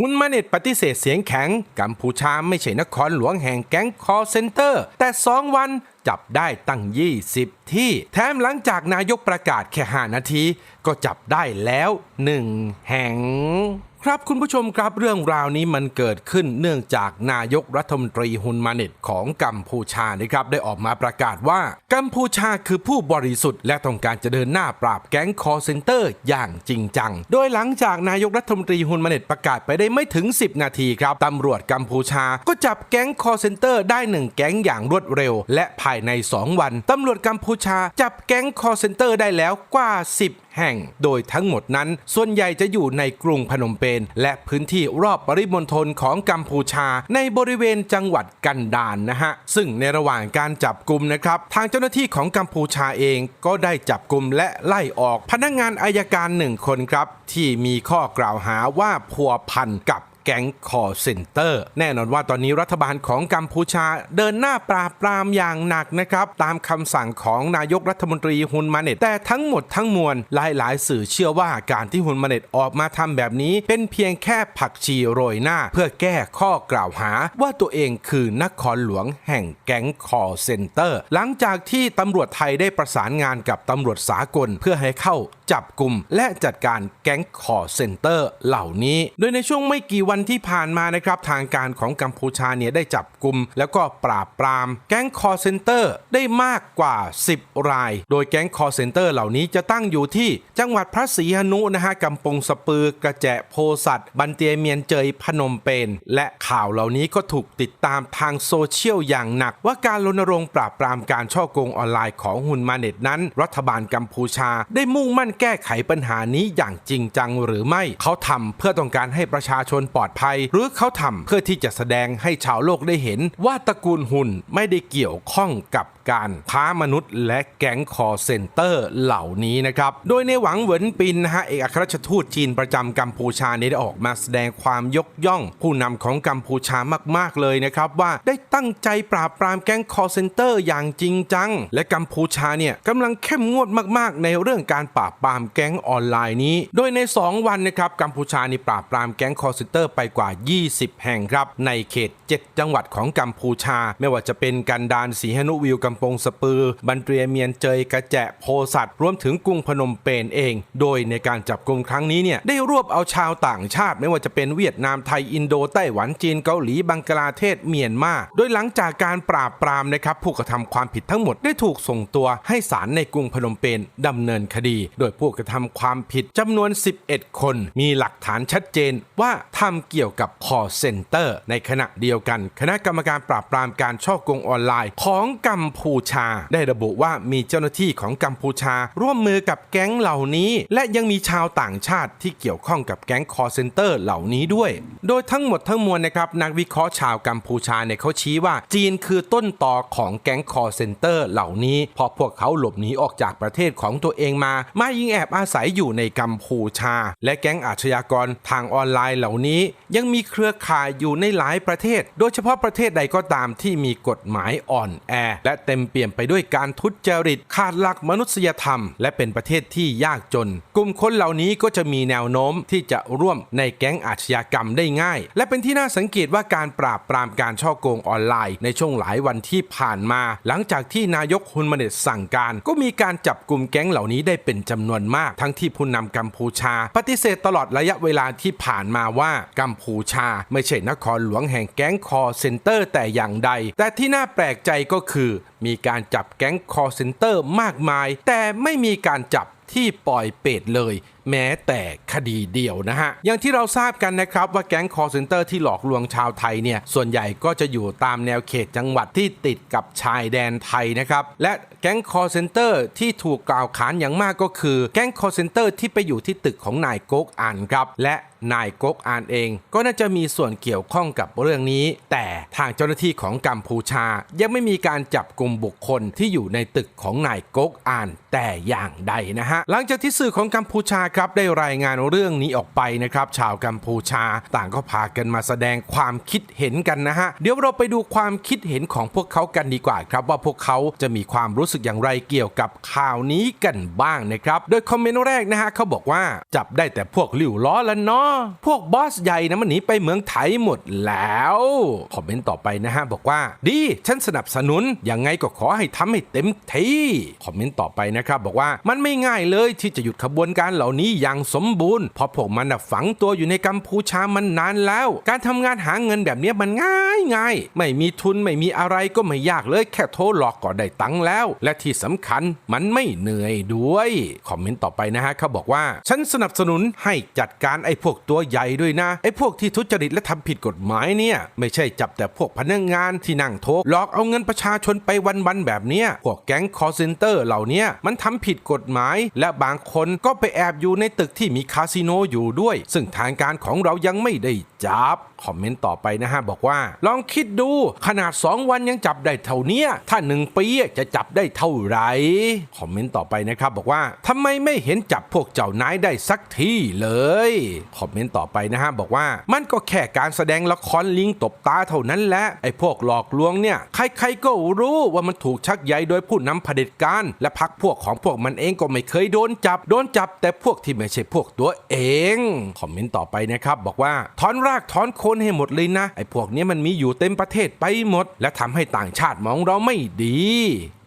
ฮุนมาเน็ตปฏิเสธเสียงแข็ง กัมพูชาไม่ใช่นครหลวงแห่งแก๊งคอเซนเตอร์ แต่ 2 วันจับได้ตั้ง 20 ที่ แถมหลังจากนายกประกาศแค่ 5 นาที ก็จับได้แล้ว 1 แห่ง ครับคุณผู้ชมครับเรื่องราวนี้มันเกิดขึ้นเนื่องจากนายกรัฐมนตรีฮุนมาเน็ตของกัมพูชานะครับได้ออกมาประกาศว่า กัมพูชาคือผู้บริสุทธิ์และต้องการจะเดินหน้าปราบแก๊งคอเซนเตอร์อย่างจริงจัง โดยหลังจากนายกรัฐมนตรีฮุนมาเน็ตประกาศไปได้ไม่ถึง 10 นาทีครับตำรวจกัมพูชาก็จับแก๊งคอเซนเตอร์ได้หนึ่งแก๊งอย่างรวดเร็ว และภายใน 2 วันตำรวจกัมพูชา จับแก๊งคอเซนเตอร์ได้แล้วกว่า 10 แห่ง โดยทั้งหมดนั้น ส่วนใหญ่จะอยู่ในกรุงพนมเปญและพื้นที่รอบปริมณฑลของกัมพูชา ในบริเวณจังหวัดกันดานนะฮะ ซึ่งในระหว่างการจับกลุ่มนะครับ ทางเจ้าหน้าที่ของกัมพูชาเองก็ได้จับกลุ่มและไล่ออกพนักงานอายการหนึ่งคนครับที่มีข้อกล่าวหาว่าพัวพันกับ แก๊งคอเซ็นเตอร์แน่นอนว่าตอนนี้รัฐบาลของกัมพูชาเดินหน้าปราบปรามอย่างหนักนะครับ ตามคำสั่งของนายกรัฐมนตรีฮุนมาเน็ตแต่ทั้งหมดทั้งมวลหลายหลายๆสื่อเชื่อว่าการที่ฮุนมาเน็ตออกมาทำแบบนี้ เป็นเพียงแค่ผักชีโรยหน้า เพื่อแก้ข้อกล่าวหาว่าตัวเองคือนครหลวงแห่งแก๊งคอเซ็นเตอร์ หลังจากที่ตำรวจไทยได้ประสานงานกับตำรวจสากลเพื่อให้เข้าจับกลุ่มและจัดการแก๊งคอเซ็นเตอร์เหล่านี้ โดยในช่วงไม่กี่วันที่ผ่านมานะครับทางการของกัมพูชาเนี่ยได้จับกลุ่มแล้วก็ปราบปราม แก๊งคอเซนเตอร์ได้มากกว่า 10 ราย โดยแก๊งคอเซนเตอร์เหล่านี้จะตั้งอยู่ที่จังหวัดพระศรีหนุนะฮะกำปงสปือกระแจะโพสัตบันเตียเมียนเจยพนมเปญและข่าวเหล่านี้ก็ถูกติดตามทางโซเชียลอย่างหนัก ว่าการรณรงค์ปราบปรามการช่อโกงออนไลน์ของฮุนมาเน็ตนั้น รัฐบาลกัมพูชาได้มุ่งมั่นแก้ไขปัญหานี้อย่างจริงจังหรือไม่เขาทำเพื่อต้องการให้ประชาชนปลอดภัย หรือเขาทำเพื่อที่จะแสดงให้ชาวโลกได้เห็น ว่าตระกูลหุ่นไม่ได้เกี่ยวข้องกับการค้ามนุษย์และแก๊งคอเซ็นเตอร์เหล่านี้นะครับ โดยในหวังเหวินปินนะฮะเอกอัครราชทูตจีนประจำกัมพูชานี่ยได้ออกมาแสดงความยกย่อง ผู้นำของกัมพูชามาก ๆ เลยนะครับ ว่าได้ตั้งใจปราบปรามแก๊งคอเซ็นเตอร์อย่างจริงจัง และกัมพูชาเนี่ยกำลังเข้มงวดมาก ๆ ในเรื่องการปราบปรามแก๊งออนไลน์นี้ โดยใน 2 วันนะครับกัมพูชานี่ปราบปรามแก๊งคอเซ็นเตอร์ไปกว่า 20 แห่งครับ ในเขต 7 จังหวัดของกัมพูชา ไม่ว่าจะเป็นกันดารสีหนุวิวกำปงสปือ บันเตรียเมียนเจยกระแจะโพสัตรวมถึงกรุงพนมเปญเอง โดยในการจับกลุ่มครั้งนี้เนี่ยได้รวบเอาชาวต่างชาติ ไม่ว่าจะเป็นเวียดนามไทยอินโดไต้หวันจีนเกาหลีบังกลาเทศเมียนมาโดยหลังจากการปราบปรามนะครับผู้กระทำความผิดทั้งหมดได้ถูกส่งตัวให้ศาลในกรุงพนมเปญดำเนินคดี โดยผู้กระทำความผิดจำนวน 11 คน มีหลักฐานชัดเจนว่าทำเกี่ยวกับคอเซ็นเตอร์ในขณะเดียวกัน คณะกรรมการปราบปรามการช่อกงออนไลน์ของกัมพูชา ได้ระบุว่ามีเจ้าหน้าที่ของกัมพูชา ร่วมมือกับแก๊งเหล่านี้ และยังมีชาวต่างชาติที่เกี่ยวข้องกับแก๊งคอเซ็นเตอร์เหล่านี้ด้วย โดยทั้งหมดทั้งมวลนะครับนักวิเคราะห์ชาวกัมพูชาเนี่ยเขาชี้ว่าจีนคือต้นต่อของแก๊งคอเซ็นเตอร์เหล่านี้เพราะพวกเขาหลบหนีออกจากประเทศของตัวเองมา มายิงแอบอาศัยอยู่ในกัมพูชา และแก๊งอาชญากรทางออนไลน์เหล่านี้ยังมีเครือข่ายอยู่ในหลายประเทศ โดยเฉพาะประเทศใดก็ตามที่มีกฎหมายอ่อนแอ และเต็มเปี่ยมไปด้วยการทุจริต ขาดหลักมนุษยธรรม และเป็นประเทศที่ยากจน กลุ่มคนเหล่านี้ก็จะมีแนวโน้มที่จะร่วมในแก๊งอาชญากรรมได้ง่าย และเป็นที่น่าสังเกตว่าการปราบปรามการช่อโกงออนไลน์ ในช่วงหลายวันที่ผ่านมา หลังจากที่นายกฮุนมาเนตสั่งการ ก็มีการจับกลุ่มแก๊งเหล่านี้ได้เป็นจำนวนมาก ทั้งที่ผู้นำกัมพูชา ปฏิเสธตลอดระยะเวลาที่ผ่านมาว่ากัมพูชา ไม่ใช่นครหลวงแห่งแก๊งคอเซ็นเตอร์แต่อย่างใด แต่ที่น่าแปลกใจก็คือ มีการจับแก๊งคอเซ็นเตอร์มากมาย แต่ไม่มีการจับที่ปล่อยเป็ดเลย แม้แต่คดีเดียวนะฮะ อย่างที่เราทราบกันนะครับว่าแก๊งคอร์เซนเตอร์ที่หลอกลวงชาวไทยเนี่ย ส่วนใหญ่ก็จะอยู่ตามแนวเขตจังหวัดที่ติดกับชายแดนไทยนะครับ และแก๊งคอร์เซนเตอร์ที่ถูกกล่าวขานอย่างมากก็คือ แก๊งคอร์เซนเตอร์ที่ไปอยู่ที่ตึกของนายโกกอันครับ และ นายก๊กอานเอง ก็น่าจะมีส่วนเกี่ยวข้องกับเรื่องนี้ แต่ทางเจ้าหน้าที่ของกัมพูชา ยังไม่มีการจับกลุ่มบุคคลที่อยู่ในตึกของนายก๊กอานแต่อย่างใดนะฮะ หลังจากที่สื่อของกัมพูชาครับได้รายงานเรื่องนี้ออกไปนะครับ ชาวกัมพูชาต่างก็พากันมาแสดงความคิดเห็นกันนะฮะ เดี๋ยวเราไปดูความคิดเห็นของพวกเขากันดีกว่าครับ ว่าพวกเขาจะมีความรู้สึกอย่างไรเกี่ยวกับข่าวนี้กันบ้างนะครับ โดยคอมเมนต์แรกนะฮะเขาบอกว่าจับได้แต่พวกหลิวล้อละเนาะพวกบอสใหญ่นะมันหนีไปเมืองไทยหมดแล้ว คอมเมนต์ต่อไปนะฮะ บอกว่า ดีฉันสนับสนุน ยังไงก็ขอให้ทำให้เต็มที่ คอมเมนต์ต่อไปนะครับ บอกว่ามันไม่ง่ายเลยที่จะหยุดขบวนการเหล่านี้อย่างสมบูรณ์ เพราะพวกมันฝังตัวอยู่ในกัมพูชามันนานแล้ว การทำงานหาเงินแบบนี้มันง่ายง่ายไม่มีทุนไม่มีอะไรก็ไม่ยากเลยแค่โทรหลอกก็ได้ตังค์แล้ว และที่สำคัญมันไม่เหนื่อยด้วย คอมเมนต์ต่อไปนะฮะเขาบอกว่า ฉันสนับสนุนให้จัดการไอ้พวกตัวใหญ่ด้วยนะไอ้พวกที่ทุจริตและทำผิดกฎหมายเนี่ย ไม่ใช่จับแต่พวกพนักงานที่นั่งโทรหลอกเอาเงินประชาชนไปวันๆแบบเนี้ยพวกแก๊งคอร์เซนเตอร์เหล่านี้มันทำผิดกฎหมาย และบางคนก็ไปแอบอยู่ในตึกที่มีคาสิโนอยู่ด้วย ซึ่งทางการของเรายังไม่ได้จับคอมเมนต์ต่อไปนะฮะ บอกว่า ลองคิดดูขนาด 2 วันยังจับได้เท่านี้ถ้า 1 ปีจะจับได้เท่าไหร่ คอมเมนต์ต่อไปนะครับ บอกว่าทำไมไม่เห็นจับพวกเจ้านายได้สักทีเลย คอมเมนต์ต่อไปนะฮะ บอกว่ามันก็แค่การแสดงละครลิงตบตาเท่านั้นแหละไอ้พวกหลอกลวงเนี่ยใครๆก็รู้ว่ามันถูกชักใยโดยผู้นำเผด็จการ และพักพวกของพวกมันเองก็ไม่เคยโดนจับ โดนจับแต่พวกที่ไม่ใช่พวกตัวเอง คอมเมนต์ต่อไปนะครับบอกว่าถอนรากถอนโคคนให้หมดเลยนะ ไอ้พวกนี้มันมีอยู่เต็มประเทศไปหมด และทำให้ต่างชาติมองเราไม่ดี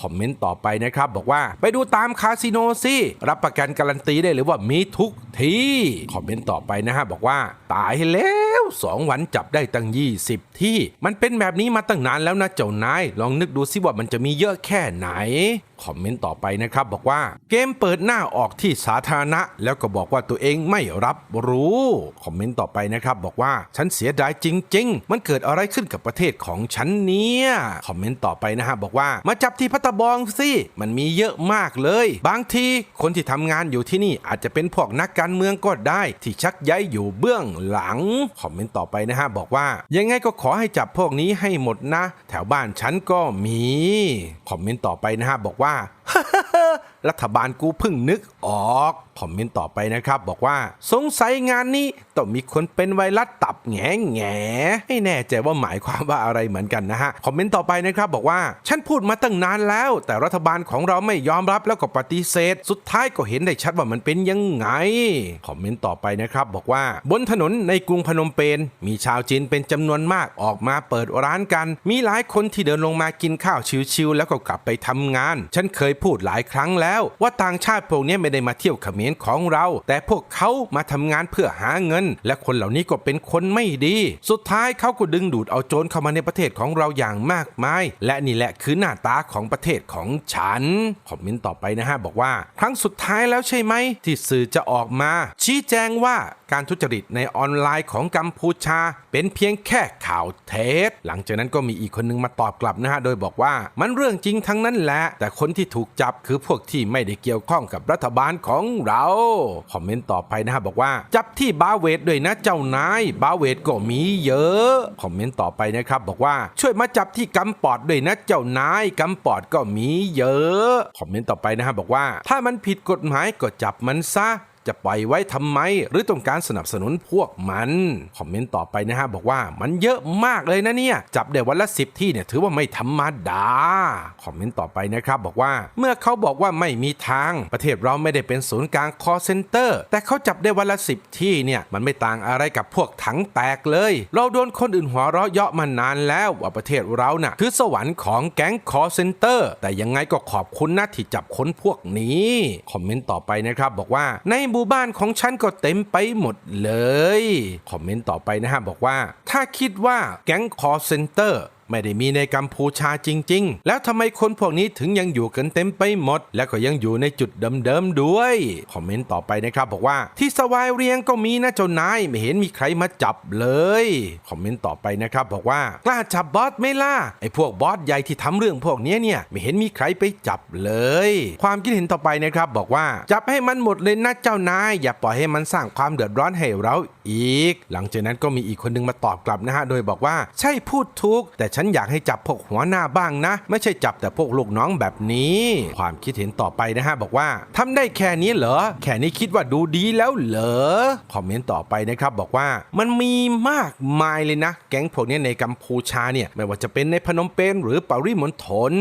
คอมเมนต์ต่อไปนะครับ บอกว่าไปดูตามคาสิโนสิรับประกันการันตีได้เลยว่ามีทุกที่คอมเมนต์ต่อไปนะฮะบอกว่าตายแล้ว2วันจับได้ตั้ง 20 ที่ มันเป็นแบบนี้มาตั้งนานแล้วนะเจ้านาย ลองนึกดูสิว่ามันจะมีเยอะแค่ไหนคอมเมนต์ต่อไปนะครับบอกว่าเกมเปิดหน้าออกที่สาธารณะ แล้วก็บอกว่าตัวเองไม่รับรู้คอมเมนต์ต่อไปนะครับบอกว่าฉันเสียดายจริง ๆ มันเกิดอะไรขึ้นกับประเทศของฉันเนี่ยคอมเมนต์ต่อไปนะฮะบอกว่ามาจับที่พัตตาบองสิมันมีเยอะมากเลย บางทีคนที่ทำงานอยู่ที่นี่อาจจะเป็นพวกนักการเมืองก็ได้ ที่ชักใยอยู่เบื้องหลังคอมเมนต์ต่อไปนะฮะบอกว่า ยังไงก็ขอให้จับพวกนี้ให้หมดนะ แถวบ้านฉันก็มีคอมเมนต์ต่อไปนะฮะบอกว่ารัฐบาลกูเพิ่งนึกออก คอมเมนต์ต่อไปนะครับ บอกว่าสงสัยงานนี้ต้องมีคนเป็นไวรัสตับแง่แง่ไม่แน่ใจว่าหมายความว่าอะไรเหมือนกันนะฮะ คอมเมนต์ต่อไปนะครับบอกว่า ฉันพูดมาตั้งนานแล้ว แต่รัฐบาลของเราไม่ยอมรับแล้วก็ปฏิเสธ สุดท้ายก็เห็นได้ชัดว่ามันเป็นยังไง คอมเมนต์ต่อไปนะครับบอกว่า บนถนนในกรุงพนมเปญมีชาวจีนเป็นจำนวนมากออกมาเปิดร้านกัน มีหลายคนที่เดินลงมากินข้าวชิวๆแล้วก็กลับไปทำงาน ฉันเคยพูดหลายครั้งแล้ว ว่าต่างชาติพวกนี้ไม่ได้มาเที่ยวเขมรของเรา แต่พวกเขามาทำงานเพื่อหาเงิน และคนเหล่านี้ก็เป็นคนไม่ดี สุดท้ายเขาก็ดึงดูดเอาโจรเข้ามาในประเทศของเราอย่างมากมาย และนี่แหละคือหน้าตาของประเทศของฉันคอมเมนต์ต่อไปนะฮะบอกว่า ครั้งสุดท้ายแล้วใช่ไหมที่สื่อจะออกมา ชี้แจงว่า การทุจริตในออนไลน์ของกัมพูชา เป็นเพียงแค่ข่าวเท็จหลังจากนั้นก็มีอีกคนนึงมาตอบกลับนะฮะโดยบอกว่ามันเรื่องจริงทั้งนั้นแหละ แต่คนที่ถูกจับคือพวกที่ไม่ได้เกี่ยวข้องกับรัฐบาลของเราคอมเมนต์ต่อไปนะฮะบอกว่า จับที่บาเวตด้วยนะเจ้านายบาเวตก็มีเยอะคอมเมนต์ต่อไปนะครับบอกว่าช่วยมาจับที่กัมปอดด้วยนะเจ้านายกัมปอดก็มีเยอะคอมเมนต์ต่อไปนะฮะบอกว่า ถ้ามันผิดกฎหมายก็จับมันซะ จะปล่อยไว้ทำไม หรือต้องการสนับสนุนพวกมัน คอมเมนต์ต่อไปนะฮะบอกว่ามันเยอะมากเลยนะเนี่ย จับได้วันละสิบที่เนี่ยถือว่าไม่ธรรมดา คอมเมนต์ต่อไปนะครับบอกว่าเมื่อเขาบอกว่าไม่มีทาง ประเทศเราไม่ได้เป็นศูนย์กลางคอเซ็นเตอร์ แต่เขาจับได้วันละสิบที่เนี่ยมันไม่ต่างอะไรกับพวกถังแตกเลย เราโดนคนอื่นหัวเราะเยาะมานานแล้วว่าประเทศเราน่ะคือสวรรค์ของแก๊งคอเซ็นเตอร์ แต่ยังไงก็ขอบคุณนะที่จับค้นพวกนี้ คอมเมนต์ต่อไปนะครับบอกว่าในหมู่บ้านของฉันก็เต็มไปหมดเลย คอมเมนต์ต่อไปนะฮะบอกว่า ถ้าคิดว่าแก๊งคอเซ็นเตอร์ ไม่ได้มีในกัมพูชาจริง ๆ แล้วทำไมคนพวกนี้ถึงยังอยู่กันเต็มไปหมด และก็ยังอยู่ในจุดเดิมๆด้วย คอมเมนต์ต่อไปนะครับบอกว่าที่สวายเรียงก็มีนะเจ้านายไม่เห็นมีใครมาจับเลย คอมเมนต์ต่อไปนะครับบอกว่ากล้าจับบอสไม่ล่ะไอ้พวกบอสใหญ่ที่ทำเรื่องพวกนี้เนี่ยไม่เห็นมีใครไปจับเลย ความคิดเห็นต่อไปนะครับบอกว่าจับให้มันหมดเลยนะเจ้านาย อย่าปล่อยให้มันสร้างความเดือดร้อนให้เราอีก หลังจากนั้นก็มีอีกคนนึงมาตอบกลับนะฮะโดยบอกว่าใช่พูดถูกแต่ฉันฉันอยากให้จับพวกหัวหน้าบ้างนะ ไม่ใช่จับแต่พวกลูกน้องแบบนี้ ความคิดเห็นต่อไปนะฮะบอกว่าทำได้แค่นี้เหรอ แค่นี้คิดว่าดูดีแล้วเหรอ คอมเมนต์ต่อไปนะครับบอกว่ามันมีมากมายเลยนะ แก๊งพวกนี้ในกัมพูชาเนี่ยไม่ว่าจะเป็นในพนมเปญหรือปาริมณฑล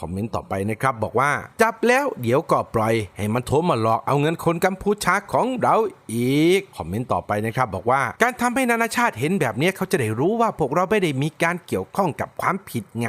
คอมเมนต์ต่อไปนะครับบอกว่า จับแล้วเดี๋ยวก็ปล่อย ให้มันโทรมาหลอกเอาเงินคนกัมพูชาของเราอีกคอมเมนต์ต่อไปนะครับบอกว่า การทำให้นานาชาติเห็นแบบนี้เขาจะได้รู้ว่าพวกเราไม่ได้มีการเกี่ยวข้องกับความผิดไง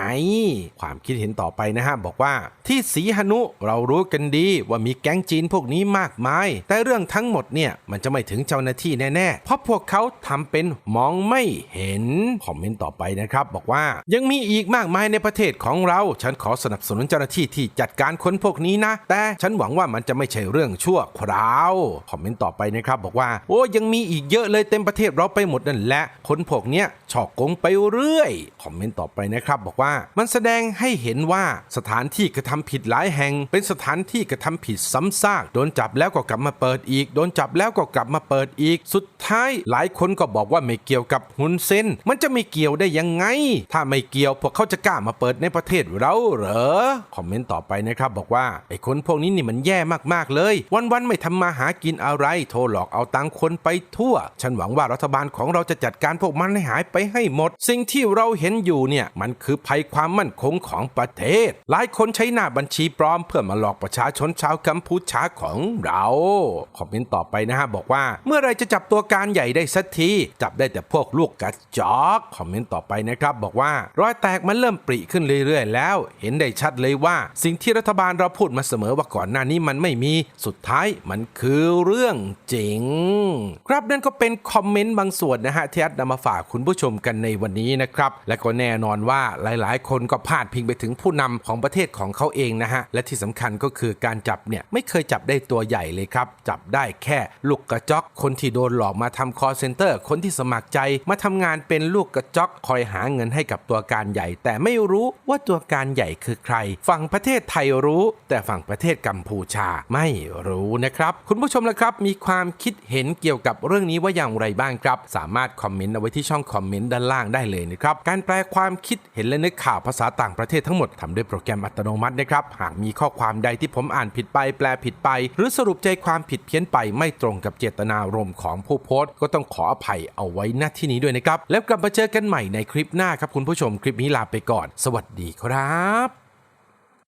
ความคิดเห็นต่อไปนะฮะบอกว่าที่สีหนุเรารู้กันดีว่ามีแก๊งจีนพวกนี้มากมาย แต่เรื่องทั้งหมดเนี่ยมันจะไม่ถึงเจ้าหน้าที่แน่ๆ เพราะพวกเขาทำเป็นมองไม่เห็น คอมเมนต์ต่อไปนะครับ บอกว่ายังมีอีกมากมายในประเทศของเรา ฉันขอสนับสนุนเจ้าหน้าที่ที่จัดการคนพวกนี้นะ แต่ฉันหวังว่ามันจะไม่ใช่เรื่องชั่วคราว คอมเมนต์ต่อไปนะครับบอกว่า โอ้ยังมีอีกเยอะเลยเต็มประเทศเราไปหมดนั่นแหละคนพวกเนี้ยฉอกโกงไปเรื่อย คอมเมนต์ต่อไปนะครับ บอกว่ามันแสดงให้เห็นว่าสถานที่กระทำผิดหลายแห่ง เป็นสถานที่กระทำผิดซ้ำซากโดนจับแล้วก็กลับมาเปิดอีก โดนจับแล้วก็กลับมาเปิดอีก สุดท้ายหลายคนก็บอกว่าไม่เกี่ยวกับฮุนเซนมันจะไม่เกี่ยวได้ยังไง ถ้าไม่เกี่ยวพวกเขาจะกล้ามาเปิดในประเทศเราเหรอคอมเมนต์ต่อไปนะครับบอกว่าไอ้คนพวกนี้นี่มันแย่มากๆเลย วันๆไม่ทำมาหากินอะไรโทรหลอกเอาตังค์คนไปทั่ว ฉันหวังว่ารัฐบาลของเราจะจัดการพวกมันให้หายไปให้หมด สิ่งที่เราเห็นอยู่เนี่ยมันคือภัยความมั่นคงของประเทศ หลายคนใช้หน้าบัญชีปลอมเพื่อมาหลอกประชาชนชาวกัมพูชาของเราคอมเมนต์ต่อไปนะฮะบอกว่า เมื่อไรจะจับตัวการใหญ่ได้สักทีจับได้แต่พวกลูกกระจอกคอมเมนต์ต่อไปนะครับบอกว่ารอยแตกมันเริ่มปริขึ้นเรื่อยๆ แล้ว เห็นได้ชัดเลยว่า สิ่งที่รัฐบาลเราพูดมาเสมอว่าก่อนหน้านี้มันไม่มีสุดท้ายมันคือเรื่องจริง ครับนั่นก็เป็นคอมเมนต์บางส่วนนะฮะที่อัดนำมาฝากคุณผู้ชมกันในวันนี้นะครับและก็แน่น่นอนว่าหลายๆ คนก็พาดพิงไปถึงผู้นำของประเทศของเขาเองนะฮะ และที่สำคัญก็คือการจับเนี่ยไม่เคยจับได้ตัวใหญ่เลยครับ จับได้แค่ลูกกระจอก คนที่โดนหลอกมาทำคอเซ็นเตอร์ คนที่สมัครใจมาทำงานเป็นลูกกระจอกคอยหาเงินให้กับตัวการใหญ่ แต่ไม่รู้ว่าตัวการใหญ่คือใคร ฝั่งประเทศไทยรู้ แต่ฝั่งประเทศกัมพูชาไม่รู้นะครับ คุณผู้ชมละครับ มีความคิดเห็นเกี่ยวกับเรื่องนี้ว่าอย่างไรบ้างครับ สามารถคอมเมนต์เอาไว้ที่ช่องคอมเมนต์ด้านล่างได้เลยนะครับการแปลความความคิดเห็นและนึกข่าวภาษาต่างประเทศทั้งหมดทำด้วยโปรแกรมอัตโนมัตินะครับ หากมีข้อความใดที่ผมอ่านผิดไป แปลผิดไป หรือสรุปใจความผิดเพี้ยนไปไม่ตรงกับเจตนารมณ์ของผู้โพสต์ ก็ต้องขออภัยเอาไว้ณที่นี้ด้วยนะครับ แล้วกลับมาเจอกันใหม่ในคลิปหน้าครับคุณผู้ชมคลิปนี้ลาไปก่อน สวัสดีครับ